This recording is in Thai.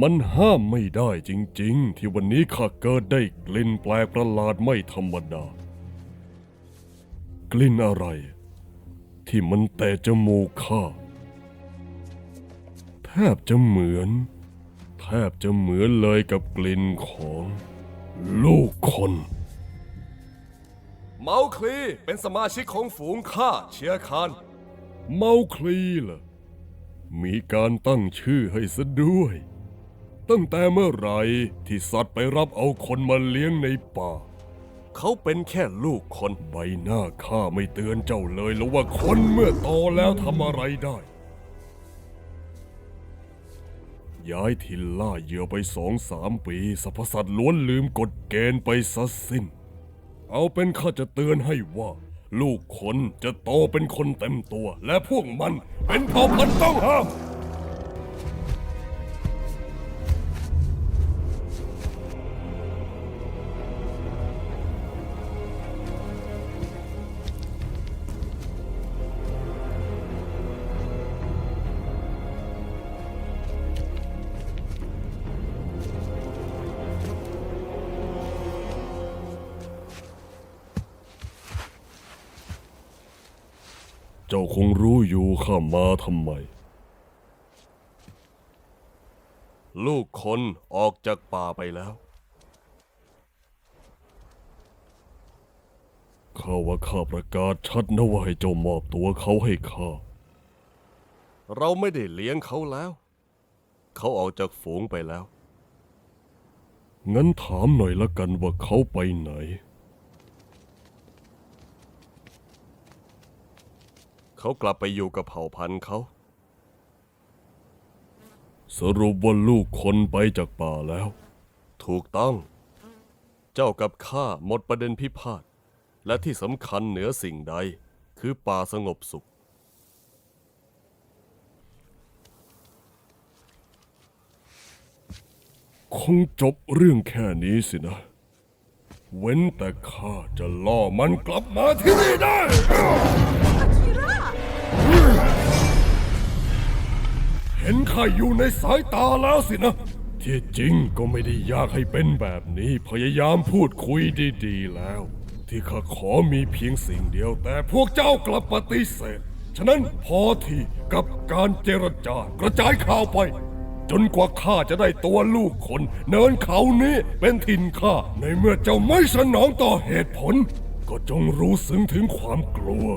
มันห้ามไม่ได้จริงๆ ที่วันนี้ข้าเกิดได้กลิ่นแปลกประหลาดไม่ธรรมดา กลิ่นอะไร ที่มันแต่จมูกข้าแทบจะเหมือน แทบจะเหมือนเลยกับกลิ่นของลูกคน เมาคลีเป็นสมาชิกของฝูงข้าเชียร์คานเมาคลีเหรอมีการตั้งชื่อให้ซะด้วย ตั้งแต่เมื่อไหรที่สัตว์ไปรับเอาคนมาเลี้ยงในป่า เขาเป็นแค่ลูกคนใบหน้าข้าไม่เตือนเจ้าเลยหรือว่าคนเมื่อโตแล้วทำอะไรได้ ย้ายถิ่นล่าเหยื่อไปสองสามปีสรรพสัตว์ล้วนลืมกฎเกณฑ์ไปซะสิ้น เอาเป็นข้าจะเตือนให้ว่า ลูกคนจะโตเป็นคนเต็มตัว และพวกมันเป็นเผ่าพันธุ์ต้องห้าม เจ้าคงรู้อยู่ข้ามาทำไม ลูกคนออกจากป่าไปแล้ว ข้าว่าข้าประกาศชัดนะว่าให้เจ้ามอบตัวเขาให้ข้า เราไม่ได้เลี้ยงเขาแล้ว เขาออกจากฝูงไปแล้ว งั้นถามหน่อยละกันว่าเขาไปไหน เขากลับไปอยู่กับเผ่าพันธุ์เขา สรุปว่าลูกคนไปจากป่าแล้ว ถูกต้อง เจ้ากับข้าหมดประเด็นพิพาท และที่สำคัญเหนือสิ่งใด คือป่าสงบสุข คงจบเรื่องแค่นี้สินะ เว้นแต่ข้าจะล่อมันกลับมาที่นี่ได้ ข้าอยู่ในสายตาแล้วสินะ ที่จริงก็ไม่ได้ยากให้เป็นแบบนี้ พยายามพูดคุยดีๆแล้ว ที่ข้าขอมีเพียงสิ่งเดียว แต่พวกเจ้ากลับปฏิเสธ ฉะนั้นพอที่กับการเจรจากระจายข่าวไป จนกว่าข้าจะได้ตัวลูกคน เนินเขานี้เป็นถิ่นข้า ในเมื่อเจ้าไม่สนองต่อเหตุผล ก็จงรู้ซึ้งถึงความกลัว